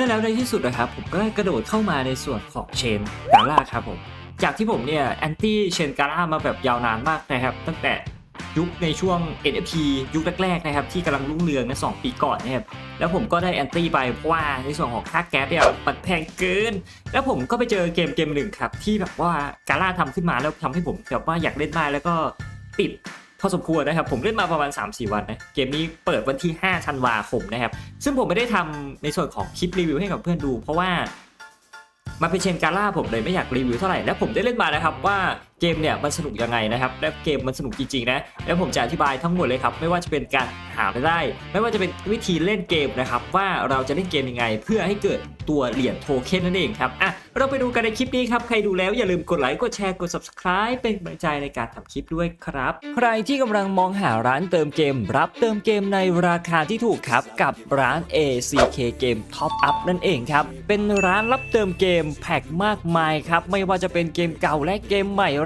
และแล้วในที่สุดนะครับผมก็ได้กระโดดเข้ามาในส่วนของเชนกาล่าครับผมจากที่ผมเนี่ยแอนตี้เชนกาล่ามาแบบยาวนานมากนะครับ ตั้งแต่ยุคในช่วง NFT ยุคแรกๆนะครับที่กำลังรุ่งเรืองใน2ปีก่อนนะครับแล้วผมก็ได้แอนตี้ไปเพราะว่าในส่วนของค่าแก๊สเนี่ยมันแพงเกิน แล้วผมก็ไปเจอเกมเกมหนึ่งครับ ที่แบบว่ากาล่าทำขึ้นมาแล้วทำให้ผมแบบว่าอยากเล่นมากแล้วก็ติด พอสมควรนะครับ ผมเล่นมาประมาณ 3-4 วันนะ เกมนี้เปิดวันที่5ธันวาคมนะครับ ซึ่งผมไม่ได้ทำในส่วนของคลิปรีวิวให้กับเพื่อนดู เพราะว่ามันเป็นเชนการ่าผมเลยไม่อยากรีวิวเท่าไหร่ และผมได้เล่นมานะครับว่า เกมเนี่ยมันสนุกยังไงนะครับและเกมมันสนุกจริงๆนะแล้วผมจะอธิบายทั้งหมดเลยครับไม่ว่าจะเป็นการหาไปได้ ไม่ว่าจะเป็นวิธีเล่นเกมนะครับว่าเราจะเล่นเกมยังไง เพื่อให้เกิดตัวเหรียญโทเค็นนั่นเองครับอะเราไปดูกันในคลิปนี้ครับใครดูแล้วอย่าลืมกดไลค์กดแชร์กด subscribe เป็นกำลังใจในการทำคลิปด้วยครับ ใครที่กำลังมองหาร้านเติมเกม รับเติมเกมในราคาที่ถูกครับกับร้าน ACK Game Top Up นั่นเองครับเป็นร้านรับเติมเกมแพ็คมากมายครับไม่ว่าจะเป็นเกมเก่าและเกมใหม่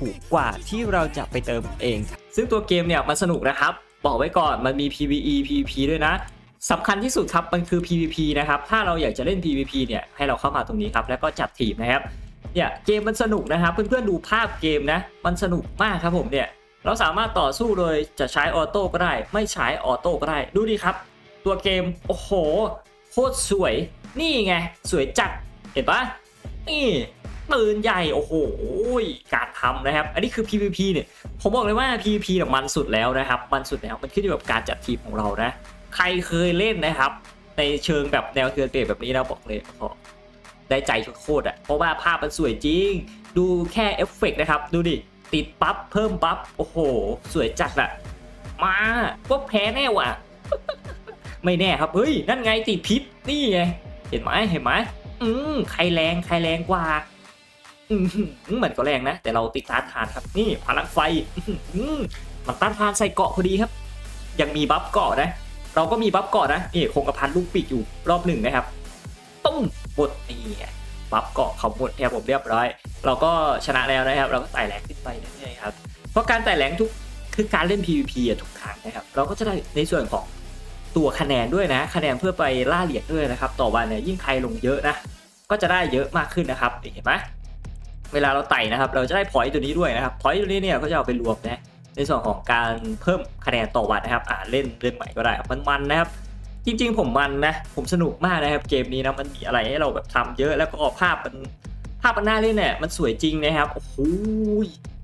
ูกกว่าที่เราจะไปเติมเอง ซึ่งตัวเกมเนี่ยมันสนุกนะครับ บอกไว้ก่อนมันมี PVE PVP ด้วยนะสำคัญที่สุดครับมันคือ PVP นะครับ ถ้าเราอยากจะเล่น PVP เนี่ยให้เราเข้ามาตรงนี้ครับ แล้วก็จัดทีมนะครับ เนี่ยเกมมันสนุกนะครับเพื่อนๆดูภาพเกมนะ มันสนุกมากครับผมเนี่ย เราสามารถต่อสู้โดยจะใช้ออโต้ก็ได้ ไม่ใช้ออโต้ก็ได้ ดูดิครับ ตัวเกม โอ้โห โคตรสวย นี่ไง สวยจัด เห็นปะนี่ ปืนใหญ่โอ้โหการทำนะครับ อันนี้คือ PVP เนี่ยผมบอกเลยว่า PVP เนี่ยมันสุดแล้วนะครับ มันสุดแล้วมันขึ้นอยู่กับการจัดทีมของเรานะ ใครเคยเล่นนะครับ ในเชิงแบบแนวเทือนเตะแบบนี้นะบอกเลยโอ้โหได้ใจโคตรอะเพราะว่าภาพมันสวยจริง ดูแค่เอฟเฟกต์นะครับ ดูดิติดปั๊บเพิ่มปั๊บโอ้โห สวยจัดอะมาก็แพ้แน่ว่ะ ไม่แน่ครับเฮ้ยนั่นไงติดพิษนี่ไงเห็นไหมเห็นไหมอืมใครแรงใครแรงกว่า เหมือนก็แรงนะ แต่เราติดต้านทานครับ นี่พลังไฟมันต้านทานใส่เกาะพอดีครับ ยังมีบัฟเกาะนะ เราก็มีบัฟเกาะนะนี่คงกระพันลูกปีกอยู่รอบหนึ่งนะครับตุ้มหมดนี่บัฟเกาะเขาหมดแทบผมเรียบร้อย เราก็ชนะแล้วนะครับ เราก็ไต่แรงขึ้นไปเรื่อยๆครับเพราะการไต่แรงทุกคือการเล่น PVP อะทุกครั้งนะครับ เราก็จะได้ในส่วนของตัวคะแนนด้วยนะคะแนนเพื่อไปล่าเหรียญด้วยนะครับ ต่อวันเนี่ยยิ่งใครลงเยอะนะ ก็จะได้เยอะมากขึ้นนะครับเห็นไหม เวลาเราไต่นะครับ เราจะได้พอยต์ตัวนี้ด้วยนะครับพอยต์ตัวนี้เนี่ยก็จะเอาไปรวมนะในส่วนของการเพิ่มคะแนนต่อวันนะครับอ่าเล่นเล่นใหม่ก็ได้ครับมันนะครับ จริง ๆ ผมมันนะผมสนุกมากนะครับเกมนี้นะมันมีอะไรให้เราแบบทำเยอะแล้วก็ภาพมันภาพมันน่าเล่นเนี่ยมันสวยจริงนะครับโอ้โห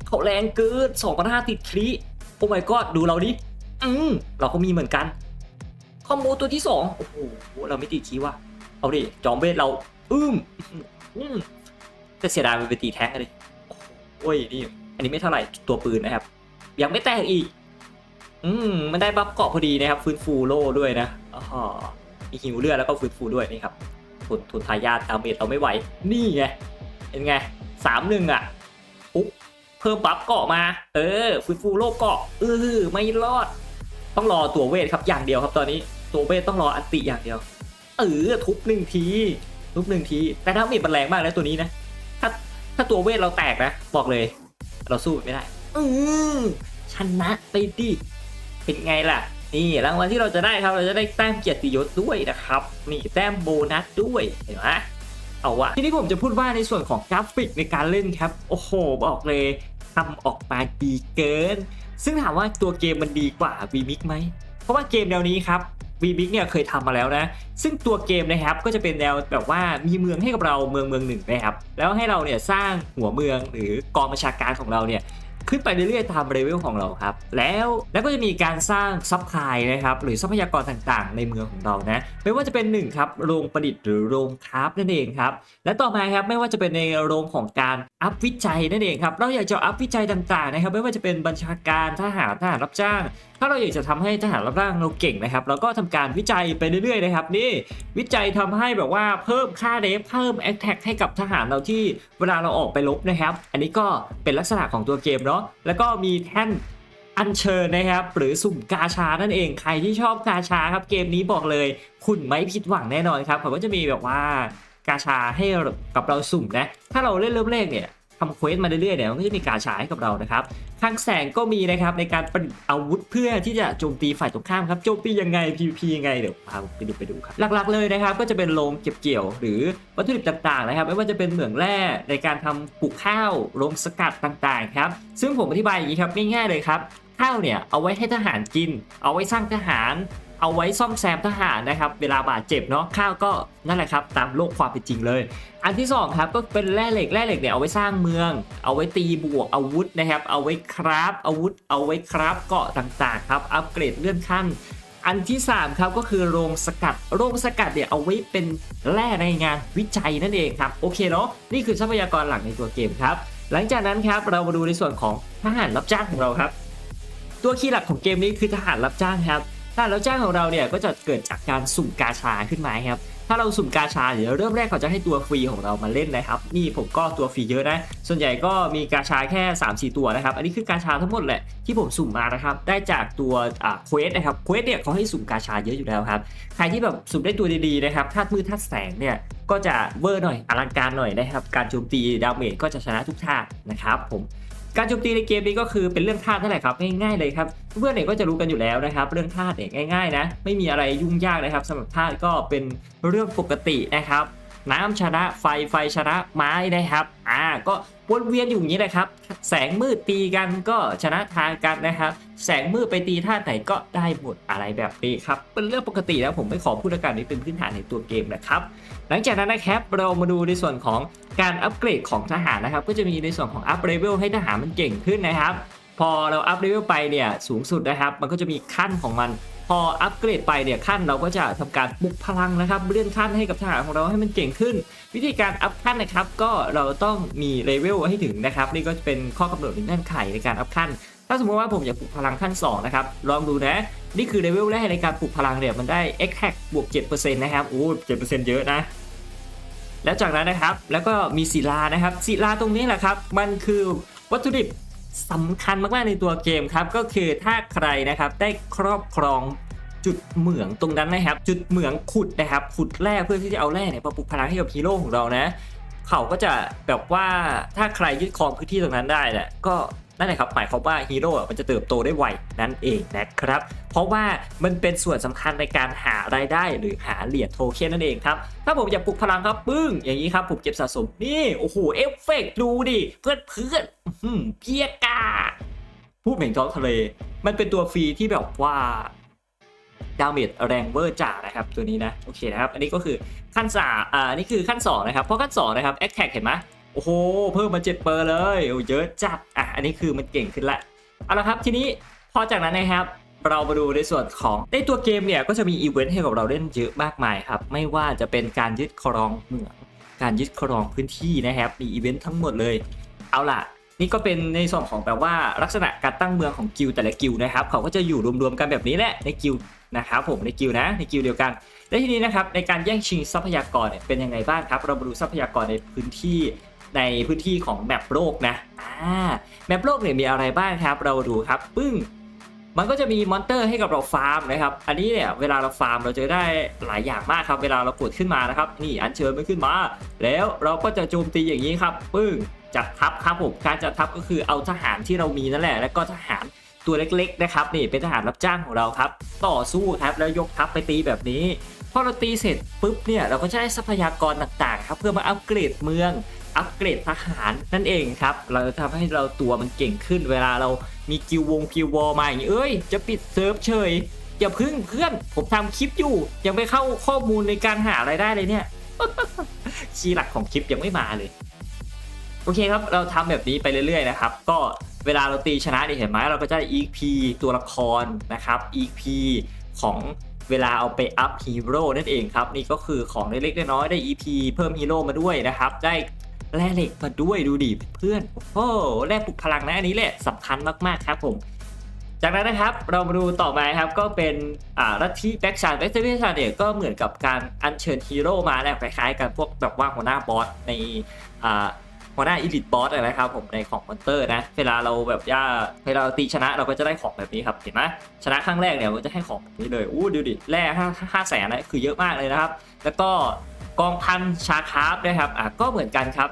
เขาแรงเกินสองพันห้าติดคลิโอ้ my god ดูเราดิอืมเราก็มีเหมือนกันคอมโบตัวที่สองโอ้โหเราไม่ติดคีว่ะเอาดิจอมเวทเราอึ้มอืม แต่เสียดายมันไปตีแท้งเลยโอ้ยนี่อันนี้ไม่เท่าไหร่ตัวปืนนะครับ ยังไม่แตกอีก อืมมันได้บัฟเกาะพอดีนะครับ ฟื้นฟูโล่ด้วยนะอ๋อมีหิวเลือดแล้วก็ฟื้นฟูด้วยนี่ครับทุนทุนทายาทดาเมจเราไม่ไหว นี่ไงเป็นไงสามหนึ่งอะปุ๊บเพิ่มบัฟเกาะมา เออฟื้นฟูโล่เกาะเออไม่รอด ต้องรอตัวเวทครับอย่างเดียวครับตอนนี้ตัวเวทต้องรออันติอย่างเดียว เออทุบหนึ่งทีทุบหนึ่งทีแต่ดาเมจมันแรงมากนะตัวนี้นะ ถ้าถ้าตัวเวทเราแตกนะ บอกเลย เราสู้ไม่ได้ อือชนะไปดิเป็นไงล่ะ นี่รางวัลที่เราจะได้ครับ เราจะได้แต้มเกียรติยศด้วยนะครับนี่แต้มโบนัสด้วยเห็นไหมเอาวะทีนี้ผมจะพูดว่าในส่วนของกราฟิกในการเล่นครับ โอ้โห บอกเลยทำออกมาดีเกิน ซึ่งถามว่าตัวเกมมันดีกว่า v m i x ไหม เพราะว่าเกมแนวนี้ครับ v m i x เนี่ยเคยทำมาแล้วนะ ซึ่งตัวเกมนะครับก็จะเป็นแนวแบบว่ามีเมืองให้กับเราเมืองเมืองหนึ่งนะครับ แล้วให้เราเนี่ยสร้างหัวเมืองหรือกองบัญชาการของเราเนี่ยขึ้นไปเรื่อยๆตามเลเวลของเราครับ แล้วแล้วก็จะมีการสร้างซัพพลายนะครับหรือทรัพยากรต่างๆ ในเมืองของเรานะไม่ว่าจะเป็น1ครับโรงประดิษฐ์หรือโรงคราฟนั่นเองครับและต่อมาครับไม่ว่าจะเป็นในโรงของการอัพวิจัยนั่นเองครับเราอยากจะอัพวิจัยต่างๆนะครับ ไม่ว่าจะเป็นบัญชาการทหารทหารรับจ้าง ถ้าเราอยากจะทำให้ทหารรับร่างเราเก่งนะครับเราก็ทำการวิจัยไปเรื่อยๆนะครับนี่วิจัยทำให้แบบว่าเพิ่มค่าเดฟเพิ่มแอคแท็กให้กับทหารเราที่เวลาเราออกไปลบนะครับ อันนี้ก็เป็นลักษณะของตัวเกมเนาะแล้วก็มีแท่นอัญเชิญนะครับ หรือสุ่มกาชานั่นเองใครที่ชอบกาชาครับเกมนี้บอกเลย คุณไม่ผิดหวังแน่นอนครับเขาก็จะมีแบบว่ากาชาให้กับเราสุ่มนะ ถ้าเราเล่นเริ่มแรกเนี่ย ทำเควสมาเรื่อยๆเนี่ยมันก็จะมีกาชายให้กับเรานะครับทางแสงก็มีนะครับในการประดิษฐ์อาวุธเพื่อที่จะโจมตีฝ่ายตรงข้ามครับโจมตียังไง PVP ยังไงเดี๋ยวพาไปดูไปดูครับหลักๆเลยนะครับก็จะเป็นโรงเก็บเกี่ยว หรือวัตถุดิบต่างๆนะครับ ไม่ว่าจะเป็นเหมืองแร่ในการทำปลูกข้าวโรงสกัดต่างๆครับซึ่งผมอธิบายอย่างนี้ครับง่ายๆเลยครับข้าวเนี่ยเอาไว้ให้ทหารกิน เอาไว้สร้างทหาร เอาไว้ซ่อมแซมทหารนะครับ เวลาบาดเจ็บเนาะข้าวก็นั่นแหละครับ ตามโลกความเป็นจริงเลย อันที่สองครับก็เป็นแร่เหล็กแร่เหล็กเนี่ยเอาไว้สร้างเมือง เอาไว้ตีบวกอาวุธนะครับ เอาไว้คราฟอาวุธ เอาไว้คราฟเกาะต่างๆครับ อัปเกรดเลื่อนขั้นอันที่3ครับก็คือโรงสกัด โรงสกัดเนี่ยเอาไว้เป็นแร่ในงานวิจัยนั่นเองครับโอเคเนาะนี่คือทรัพยากรหลักในตัวเกมครับ หลังจากนั้นครับเรามาดูในส่วนของทหารรับจ้างของเราครับ ตัวคีย์หลักของเกมนี้คือทหารรับจ้างครับ ทหารรับจ้างของเราเนี่ยก็จะเกิดจากการสุ่มกาชาขึ้นมาครับถ้าเราสุ่มกาชาเดี๋ยวเริ่มแรกเขาจะให้ตัวฟรีของเรามาเล่นนะครับนี่ผมก็ตัวฟรีเยอะนะส่วนใหญ่ก็มีกาชาแค่ 3-4 ตัวนะครับอันนี้คือกาชาทั้งหมดแหละที่ผมสุ่มมานะครับได้จากตัวอ่าเควสนะครับเควสเนี่ยเขาให้สุ่มกาชาเยอะอยู่แล้วครับใครที่แบบสุ่มได้ตัวดีๆนะครับธาตุมืดธาตุแสงเนี่ยก็จะเวอร์หน่อยอลังการหน่อยนะครับการโจมตีดาเมจก็จะชนะทุกท่านะครับผม การโจมตีในเกมนี้ก็คือเป็นเรื่องธาตุนั่นแหละครับง่ายๆเลยครับเพื่อนๆเนี่ยก็จะรู้กันอยู่แล้วนะครับเรื่องธาตุเนี่ยง่ายๆนะไม่มีอะไรยุ่งยากนะครับสำหรับธาตุก็เป็นเรื่องปกตินะครับ น้ำชนะไฟไฟชนะไม้นะครับอ่าก็ วนเวียนอยู่อย่างนี้แหละครับ แสงมืดตีกันก็ชนะทางกันนะครับ แสงมืดไปตีธาไหนก็ได้หมดอะไรแบบนี้ครับ เป็นเรื่องปกติแล้วผมไม่ขอพูดแล้วกันนี่เป็นพื้นฐานในตัวเกมนะครับ หลังจากนั้นนะครับเรามาดูในส่วนของการอัปเกรดของทหารนะครับ ก็จะมีในส่วนของอัพเลเวลให้ทหารมันเก่งขึ้นนะครับ พอเราอัพเลเวลไปเนี่ยสูงสุดนะครับ มันก็จะมีขั้นของมัน พออัปเกรดไปเนี่ยขั้นเราก็จะทำการปลุกพลังนะครับเลื่อนขั้นให้กับทหารของเราให้มันเก่งขึ้น วิธีการอัพขั้นนะครับ ก็เราต้องมีเลเวลให้ถึงนะครับนี่ก็จะเป็นข้อกำหนดหรือเงื่อนไขในการอัพขั้น ถ้าสมมติว่าผมอยากปลุกพลังขั้น2นะครับลองดูนะนี่คือเลเวลแรกในการปลุกพลังเนี่ยมันได้ x hack บวก7%นะครับโอ้7%เยอะนะแล้วจากนั้นนะครับแล้วก็มีศิลานะครับศิลาตรงนี้แหละครับมันคือวัตถุดิบ สำคัญมากๆในตัวเกมครับ ก็คือถ้าใครนะครับได้ครอบครองจุดเหมืองตรงนั้นนะครับ จุดเหมืองขุดนะครับขุดแร่เพื่อที่จะเอาแร่เนี่ยมาปลุกพลังให้กับฮีโร่ของเรานะ เขาก็จะแบบว่าถ้าใครยึดครองพื้นที่ตรงนั้นได้แหละก็นั่นแหละครับหมายความว่าฮีโร่มันจะเติบโตได้ไวนั่นเองนะครับ เพราะว่ามันเป็นส่วนสำคัญในการหารายได้หรือหาเหรียญโทเค็นนั่นเองครับ ถ้าผมอยากปลุกพลังครับปึ้ง อย่างนี้ครับผมเก็บสะสมนี่ โอ้โห เอฟเฟกต์ดูดิ เพื่อนเพื่อนเพียกาผู้เหม่งท้องทะเล มันเป็นตัวฟรีที่แบบว่า ดาเมจแรงเวอร์จ่านะครับตัวนี้นะโอเคนะครับอันนี้ก็คือขั้นสามอ่านี่คือขั้นสองนะครับเพราะขั้นสองนะครับแอคแท็กเห็นไหมโอ้โหเพิ่มมาเจ็ดเปอร์เลยโอ้เยอะจัดอะอันนี้คือมันเก่งขึ้นละเอาละครับทีนี้พอจากนั้นนะครับเรามาดูในส่วนของในตัวเกมเนี่ยก็จะมีอีเวนต์ให้กับเราเล่นเยอะมากมายครับไม่ว่าจะเป็นการยึดครองเมืองการยึดครองพื้นที่นะครับมีอีเวนต์ทั้งหมดเลย เอาล่ะ นี่ก็เป็นในส่วนของแบบว่าลักษณะการตั้งเมืองของกิลด์แต่ละกิลด์นะครับ เขาก็จะอยู่รวมๆกันแบบนี้แหละในกิลด์นะครับผมในกิลด์นะในกิลด์เดียวกันและทีนี้นะครับในการแย่งชิงทรัพยากรเนี่ยเป็นยังไงบ้างครับ เรามาดูทรัพยากรในพื้นที่ในพื้นที่ของแมปโลกนะอ่าแมปโลกเนี่ยมีอะไรบ้างครับ เราดูครับปึ้งมันก็จะมีมอนเตอร์ให้กับเราฟาร์มนะครับ อันนี้เนี่ยเวลาเราฟาร์มเราจะได้หลายอย่างมากครับ เวลาเรากดขึ้นมานะครับ นี่อัญเชิญมันขึ้นมา แล้วเราก็จะโจมตีอย่างนี้ครับ ปึ้ง จัดทัพครับผมการจัดทัพก็คือเอาทหารที่เรามีนั่นแหละ แล้วก็ทหารตัวเล็กๆนะครับนี่เป็นทหารรับจ้างของเราครับ ต่อสู้ครับแล้วยกทัพไปตีแบบนี้พอเราตีเสร็จปุ๊บเนี่ยเราก็จะได้ทรัพยากรต่างๆครับเพื่อมาอัปเกรดเมืองอัปเกรดทหารนั่นเองครับ เราจะทำให้เราตัวมันเก่งขึ้น เวลาเรามีกิลวงกิลวอลมาอย่างนี้เอ้ย จะปิดเซิร์ฟเฉย อย่าพึ่งเพื่อน ผมทำคลิปอยู่ ยังไปเข้าข้อมูลในการหารายได้เลยเนี่ยคีหลักของคลิปยังไม่มาเลย โอเคครับ เราทำแบบนี้ไปเรื่อยๆนะครับ ก็เวลาเราตีชนะนี่เห็นไหมเราก็จะได้ EP ตัวละครนะครับ EP ของเวลาเอาไปอัพฮีโร่นั่นเองครับ นี่ก็คือของเล็กๆน้อยๆได้ EP เพิ่มฮีโร่มาด้วยนะครับ ได้แร่เหล็กมาด้วยดูดิเพื่อน โอ้โหแร่ปลุกพลังนะอันนี้แหละสำคัญมากๆครับผม จากนั้นนะครับเรามาดูต่อมาครับก็เป็นอ่าลัทธิแบ็กชันแบ็กชันเนี่ยก็เหมือนกับการอัญเชิญฮีโร่มาแหละคล้ายๆกันพวกแบบว่าหัวหน้าบอสในอ่า หัวหน้าอีลิทบอสนะครับผมในของมอนเตอร์นะเวลาเราแบบย่าเวลาตีชนะเราก็จะได้ของแบบนี้ครับเห็นไหมชนะครั้งแรกเนี่ยมันจะให้ของแบบนี้เลยอู้ดูดิแร่ห้าห้าแสนนะคือเยอะมากเลยนะครับ แล้วก็กองพันชาคาร์ฟนะครับอะก็เหมือนกันครับ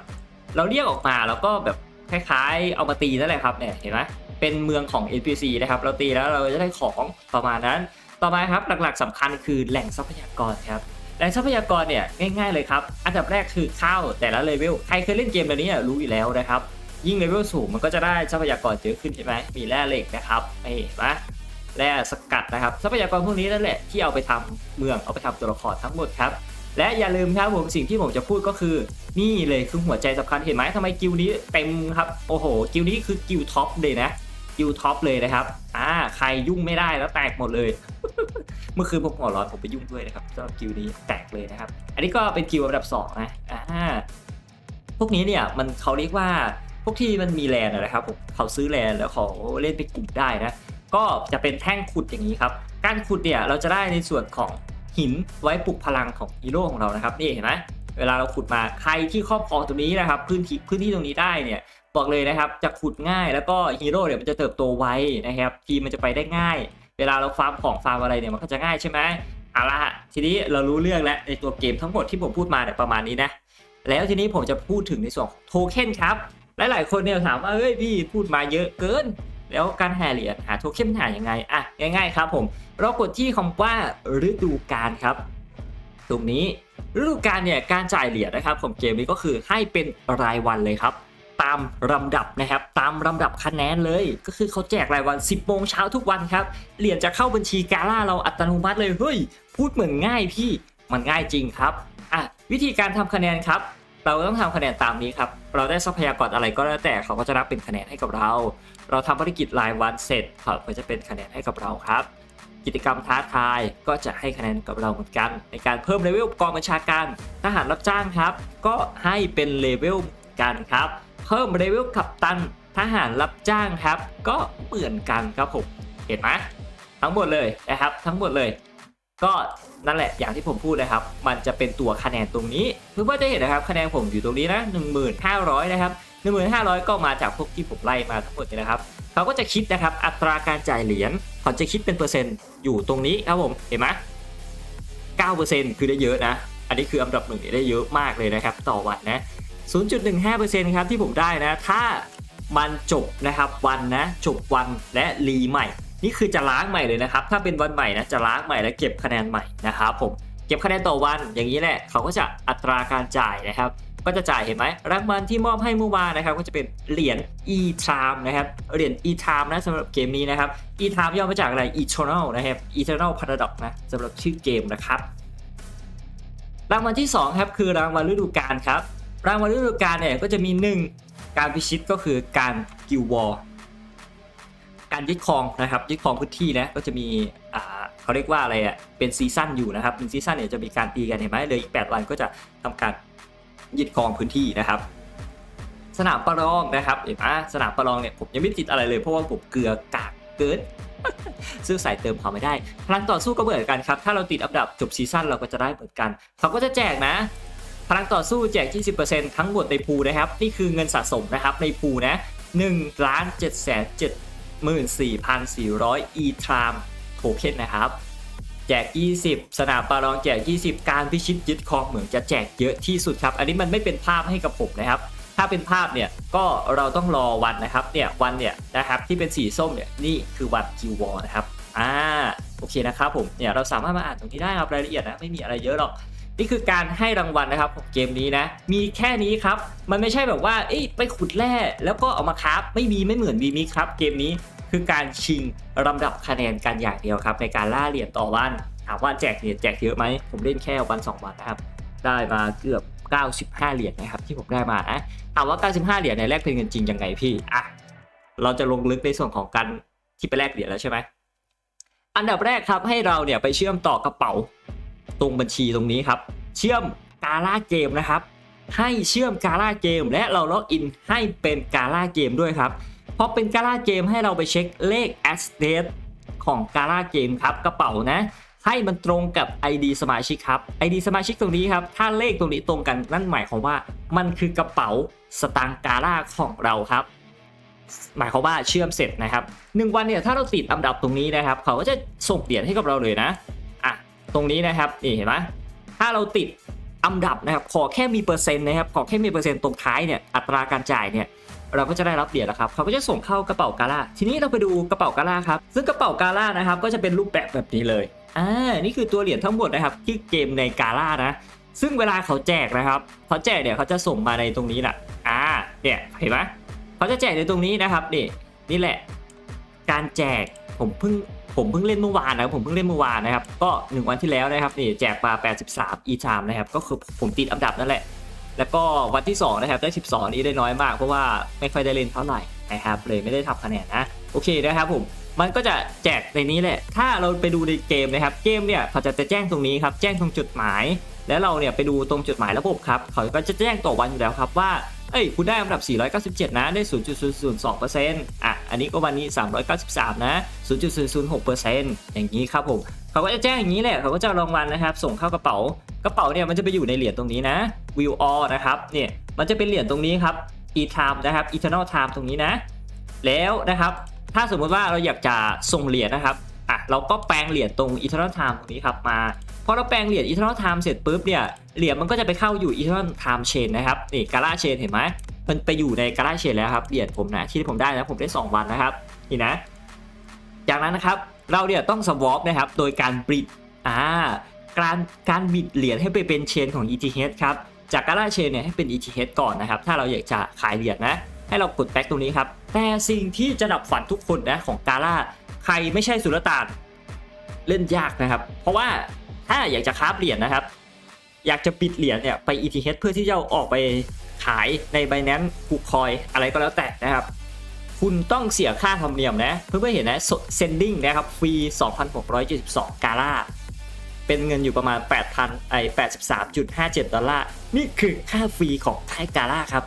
เราเรียกออกมาแล้วก็แบบคล้ายๆ เอามาตีนั่นแหละครับเนี่ยเห็นไหมเป็นเมืองของ NPC นะครับเราตีแล้วเราจะได้ของประมาณนั้น ต่อมาครับหลักๆสำคัญคือแหล่งทรัพยากรครับ แหล่งทรัพยากรเนี่ยง่ายๆเลยครับ อันดับแรกคือข้าวแต่ละเลเวลใครเคยเล่นเกมแบบนี้อะรู้อยู่แล้วนะครับ ยิ่งเลเวลสูงมันก็จะได้ทรัพยากรเยอะขึ้นใช่ไหมมีแร่เหล็กนะครับไม่เห็นไหมแร่สกัดนะครับ ทรัพยากรพวกนี้นั่นแหละที่เอาไปทำเมืองเอาไปทำตัวละครทั้งหมดครับและอย่าลืมครับผมสิ่งที่ผมจะพูดก็คือนี่เลยคือหัวใจสำคัญเห็นไหมทำไมกิลนี้เต็มครับโอ้โห กิลนี้คือกิลท็อปเลยนะกิลท็อปเลยนะครับอ่าใครยุ่งไม่ได้แล้วแตกหมดเลย เมื่อคืนผมหัวร้อนผมไปยุ่งด้วยนะครับสำหรับกิลนี้แตกเลยนะครับ อันนี้ก็เป็นกิลอันดับสองนะอ่าพวกนี้เนี่ยมันเขาเรียกว่าพวกที่มันมีแลนด์นะครับผมเขาซื้อแลนด์แล้วเขาเล่นเป็นกลุ่มได้นะก็จะเป็นแท่งขุดอย่างนี้ครับ การขุดเนี่ยเราจะได้ในส่วนของหินไว้ปลุกพลังของฮีโร่ของเรานะครับนี่เห็นไหมเวลาเราขุดมาใครที่ครอบครองตรงนี้นะครับ พื้นที่พื้นที่ตรงนี้ได้เนี่ยบอกเลยนะครับจะขุดง่ายแล้วก็ฮีโร่เนี่ยมันจะเติบโตไวนะครับทีมมันจะไปได้ง่าย เวลาเราฟาร์มของฟาร์มอะไรเนี่ยมันก็จะง่ายใช่ไหมเอาละฮะทีนี้เรารู้เรื่องแล้วในตัวเกมทั้งหมดที่ผมพูดมาเนี่ยประมาณนี้นะ แล้วทีนี้ผมจะพูดถึงในส่วนโทเค็นครับ หลายๆคนเนี่ยถามว่าเฮ้ยพี่พูดมาเยอะเกิน แล้วการหาเหรียญหาโทเค็นหายังไงอะง่ายๆครับผมเรากดที่คำว่าฤดูกาลครับ ตรงนี้ฤดูกาลเนี่ยการจ่ายเหรียญนะครับของเกมนี้ก็คือให้เป็นรายวันเลยครับ ตามลำดับนะครับ ตามลำดับคะแนนเลย ก็คือเขาแจกรายวัน 10โมงเช้าทุกวันครับ เหรียญจะเข้าบัญชีกาล่าเราอัตโนมัติเลย เฮ้ย พูดเหมือนง่ายพี่ มันง่ายจริงครับ อะ วิธีการทำคะแนนครับ เราต้องทำคะแนนตามนี้ครับ เราได้ทรัพยากรอะไรก็แล้วแต่เขาก็จะนับเป็นคะแนนให้กับเรา เราทำภารกิจรายวันเสร็จเขาก็จะเป็นคะแนนให้กับเราครับกิจกรรมท้าทายก็จะให้คะแนนกับเราเหมือนกัน ในการเพิ่มเลเวลกองบัญชาการทหารรับจ้างครับ ก็ให้เป็นเลเวลกันครับ เพิ่มเลเวลกัปตันทหารรับจ้างครับ ก็เหมือนกันครับผมเห็นไหมทั้งหมดเลยนะครับ ทั้งหมดเลย ก็นั่นแหละอย่างที่ผมพูดนะครับ มันจะเป็นตัวคะแนนตรงนี้เพื่อนๆจะเห็นนะครับคะแนนผมอยู่ตรงนี้นะ1500 นะครับ 1500 ก็มาจากพวกที่ผมไล่มาทั้งหมดเลยนะครับเขาก็จะคิดนะครับอัตราการจ่ายเหรียญเขาจะคิดเป็นเปอร์เซ็นต์อยู่ตรงนี้ครับผมเห็นไหม9%คือได้เยอะนะ อันนี้คืออันดับหนึ่งได้เยอะมากเลยนะครับ ต่อวันนะ 0.15%ครับที่ผมได้นะ ถ้ามันจบนะครับวันนะ จบวันและรีใหม่ นี่คือจะล้างใหม่เลยนะครับ ถ้าเป็นวันใหม่นะจะล้างใหม่และเก็บคะแนนใหม่นะครับผมเก็บคะแนนต่อวันอย่างนี้แหละเขาก็จะอัตราการจ่ายนะครับ ก็จะจ่ายเห็นไหมรางวัลที่มอบให้เมื่อวานนะครับ ก็จะเป็นเหรียญ e time นะครับเหรียญ e time นะสำหรับเกมนี้นะครับ e time ย่อมาจากอะไร eternal นะครับ eternal paradox นะสำหรับชื่อเกมนะครับรางวัลที่2ครับคือรางวัลฤดูกาลครับ รางวัลฤดูกาลเนี่ยก็จะมี 1 การพิชิตก็คือการกิลวอร์การยึดครองนะครับยึดครองพื้นที่นะก็จะมีอ่าเขาเรียกว่าอะไรอะเป็นซีซั่นอยู่นะครับเป็นซีซั่นเนี่ยจะมีการตีกันเห็นไหมเลยอีก8วันก็จะทำการยึดครองพื้นที่นะครับ สนามประลองนะครับเห็นไหมสนามประลองเนี่ยผมยังไม่ติดอะไรเลยเพราะว่าผมเกลือกากเกินซึ่งใส่เติมเขาไม่ได้ พลังต่อสู้ก็เหมือนกันครับ ถ้าเราติดอันดับจบซีซั่นเราก็จะได้เหมือนกัน เขาก็จะแจกนะ พลังต่อสู้แจก 20%ทั้งหมดในพูนะครับ นี่คือเงินสะสมนะครับในพูนะ1ล้าน7 7 14,400 e t r a m โทเค็นนะครับ แจก 20 สนามประลองแจก 20 การพิชิตยึดครองเหมืองจะแจกเยอะที่สุดครับ อันนี้มันไม่เป็นภาพให้กับผมนะครับ ถ้าเป็นภาพเนี่ยก็เราต้องรอวันนะครับเนี่ยวันเนี่ยนะครับที่เป็นสีส้มเนี่ยนี่คือวันคิววอนะครับอ่าโอเคนะครับผมเนี่ยเราสามารถมาอ่านตรงนี้ได้ครับรายละเอียดนะไม่มีอะไรเยอะหรอก นี่คือการให้รางวัลนะครับของเกมนี้นะ มีแค่นี้ครับ มันไม่ใช่แบบว่าเอ้ยไปขุดแร่แล้วก็เอามาคราฟไม่มีไม่เหมือนวีมิครับ เกมนี้คือการชิงลำดับคะแนนกันอย่างเดียวครับ ในการล่าเหรียญต่อวันถามว่าแจกเหรียญแจกเยอะไหมผมเล่นแค่วันสองวันนะครับ ได้มาเกือบ 95 เหรียญนะครับที่ผมได้มานะถามว่า 95 เหรียญในแลกเป็นเงินจริงยังไงพี่อะเราจะลงลึกในส่วนของการที่ไปแลกเหรียญแล้วใช่ไหมอันดับแรกครับให้เราเนี่ยไปเชื่อมต่อกระเป๋า ตรงบัญชีตรงนี้ครับ เชื่อมกาล่าเกมนะครับ ให้เชื่อมกาล่าเกม และเราล็อกอินให้เป็นกาล่าเกมด้วยครับพราะเป็นกาล่าเกมให้เราไปเช็คเลข a s t a t ของกาล่าเกมครับกระเป๋านะ ให้มันตรงกับ ID สมาชิกครับ ID สมาชิกตรงนี้ครับ ถ้าเลขตรงนี้ตรงกันนั่นหมายความว่า มันคือกระเป๋าสตางค์กาล่าของเราครับ หมายความว่าเชื่อมเสร็จนะครับหนึ่งวันเนี่ยถ้าเราติดอันดับตรงนี้นะครับ เขาก็จะส่งเหรียญให้กับเราเลยนะ ตรงนี้นะครับนี่เห็นไหมถ้าเราติดอันดับนะครับขอแค่มีเปอร์เซ็นต์นะครับขอแค่มีเปอร์เซ็นต์ตรงท้ายเนี่ยอัตราการจ่ายเนี่ยเราก็จะได้รับเหรียญแล้วครับเขาก็จะส่งเข้ากระเป๋ากาล่าทีนี้เราไปดูกระเป๋ากาล่าครับซึ่งกระเป๋ากาล่านะครับก็จะเป็นรูปแบบแบบนี้เลยอ่านี่คือตัวเหรียญทั้งหมดนะครับที่เกมในกาล่านะซึ่งเวลาเขาแจกนะครับเขาแจกเนี่ยเขาจะส่งมาในตรงนี้แหละอ่าเนี่ยเห็นไหมเขาจะแจกในตรงนี้นะครับนี่นี่แหละ การแจกผมเพิ่ง ผมเพิ่งเล่นเมื่อวานนะครับผมเพิ่งเล่นเมื่อวานนะครับก็หนึ่งวันที่แล้วนะครับนี่แจกมา 83 e t i m e นะครับก็คือผมติดอันดับนั่นแหละ แล้วก็วันที่ 2 นะครับได้ 12 นี้ได้น้อยมากเพราะว่าไม่ค่อยได้เล่นเท่าไหร่นะครับเลยไม่ได้ทำคะแนนนะโอเคนะครับผมมันก็จะแจกในนี้แหละ ถ้าเราไปดูในเกมนะครับ เกมเนี่ยเขาจะจะแจ้งตรงนี้ครับ แจ้งตรงจุดหมาย แล้วเราเนี่ยไปดูตรงจุดหมายระบบครับ เขาก็จะแจ้งต่อวันอยู่แล้วครับว่า เอ้ยคุณได้อันดับ 497 นะ ได้ 0.002%อะ อันนี้ก็วันนี้ 393 นะ 0.006%อย่างนี้ครับผมเขาก็จะแจ้งอย่างนี้แหละเขาก็จะรางวัลนะครับ ส่งเข้ากระเป๋ากระเป๋าเนี่ยมันจะไปอยู่ในเหรียญตรงนี้นะ View All นะครับเนี่ยมันจะเป็นเหรียญตรงนี้ครับ E-Time นะครับ Eternal Time ตรงนี้นะ แล้วนะครับ ถ้าสมมติว่าเราอยากจะส่งเหรียญนะครับอะเราก็แปลงเหรียญตรง Eternal Time ตรงนี้ครับมา พอเราแปลงเหรียญ Eternal Time เสร็จปุ๊บเนี่ยเหรียญมันก็จะไปเข้าอยู่ Eternal Time Chain นะครับนี่ Gala Chain เห็นไหมมันไปอยู่ใน Gala Chain แล้วครับเหรียญผมนะที่ผมได้นะผมได้ 2 วันนะครับนี่นะ จากนั้นนะครับเราเนี่ยต้อง swap นะครับโดยการบิดอ่าการการบิดเหรียญให้ไปเป็นเชนของ ETH ครับจากการล่าเชนเนี่ยให้เป็น ETH ก่อนนะครับถ้าเราอยากจะขายเหรียญนะให้เรากดแบ็กตรงนี้ครับ แต่สิ่งที่จะดับฝันทุกคนนะของกาล่าใครไม่ใช่สุลต่านเล่นยากนะครับ เพราะว่า ถ้าอยากจะคราฟเหรียญนะครับ อยากจะปิดเหรียญเนี่ยไป ETH เพื่อที่จะออกไปขายใน Binance กูคอยอะไรก็แล้วแต่นะครับ คุณต้องเสียค่าธรรมเนียมนะ เพื่อนๆเห็นนะ sending นะครับฟรี 2,672 กาล่าเป็นเงินอยู่ประมาณ 8,000ไอ83.57 ดอลลาร์ นี่คือค่าฟรีของค่ายกาล่าครับ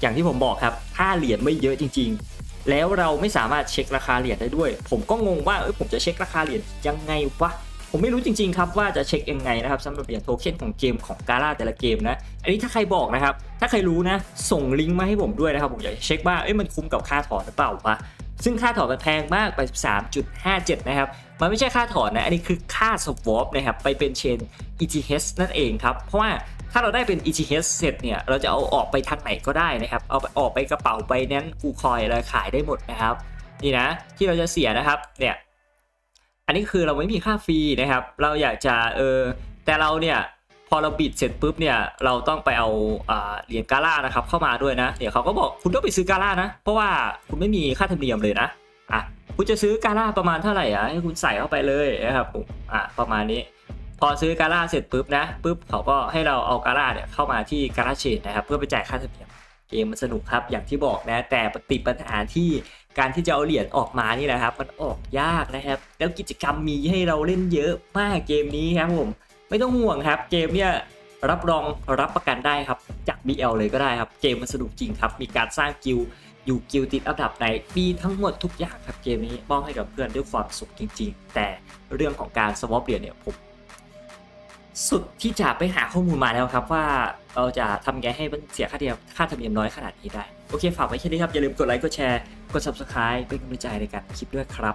อย่างที่ผมบอกครับ ถ้าเหรียญไม่เยอะจริง ๆ แล้วเราไม่สามารถเช็คราคาเหรียญได้ด้วย ผมก็งงว่าเอ้ยผมจะเช็คราคาเหรียญยังไงวะ ผมไม่รู้จริงๆครับว่าจะเช็คยังไงนะครับสำหรับเหรียญโทเค็นของเกมของกาล่าแต่ละเกมนะ อันนี้ถ้าใครบอกนะครับ ถ้าใครรู้นะ ส่งลิงก์มาให้ผมด้วยนะครับ ผมอยากเช็คว่าเอ้ยมันคุ้มกับค่าถอนหรือเปล่าวะซึ่งค่าถอนมันแพงมากไป 13.57 นะครับ มันไม่ใช่ค่าถอนนะ อันนี้คือค่า swap นะครับ ไปเป็นเชน ETH นั่นเองครับ เพราะว่าถ้าเราได้เป็น ETH เสร็จเนี่ย เราจะเอาออกไปทางไหนก็ได้นะครับ เอาออกไปกระเป๋าใบนั้นกูคอยอะไรขายได้หมดนะครับ นี่นะ ที่เราจะเสียนะครับ เนี่ย อันนี้คือเราไม่มีค่าฟรีนะครับ เราอยากจะเออแต่เราเนี่ยพอเราบิดเสร็จปุ๊บเนี่ยเราต้องไปเอาเหรียญกาล่านะครับเข้ามาด้วยนะเดี๋ยวเขาก็บอกคุณต้องไปซื้อกาล่านะ เพราะว่าคุณไม่มีค่าธรรมเนียมเลยนะอะคุณจะซื้อกาล่าประมาณเท่าไหร่อะให้คุณใส่เข้าไปเลยนะครับอะประมาณนี้ พอซื้อกาล่าเสร็จปุ๊บนะปุ๊บเขาก็ให้เราเอากาล่าเนี่ยเข้ามาที่กาล่าเชนนะครับ เพื่อไปจ่ายค่าธรรมเนียม เกมมันสนุกครับอย่างที่บอกนะ แต่ติดปัญหาที่การที่จะเอาเหรียญออกมานี่แหละครับ มันออกยากนะครับ แล้วกิจกรรมมีให้เราเล่นเยอะมากเกมนี้ครับผม ไม่ต้องห่วงครับ เกมเนี่ยรับรองรับประกันได้ครับ จาก BL เลยก็ได้ครับ เกมมันสนุกจริงครับ มีการสร้างกิลอยู่กิลติดอันดับในมีทั้งหมดทุกอย่างครับเกมนี้มอบให้กับเพื่อนด้วยความสุขจริง ๆ แต่เรื่องของการสวอปเหรียญเนี่ยผม สุดที่จะไปหาข้อมูลมาแล้วครับว่าเราจะทำไงให้มันเสียค่าเดียวค่าธรรมเนียมน้อยขนาดนี้ได้ โอเค ฝากไว้แค่นี้ครับ อย่าลืมกดไลค์ กดแชร์ กด subscribe เป็นกำลังใจในการคลิปด้วยครับ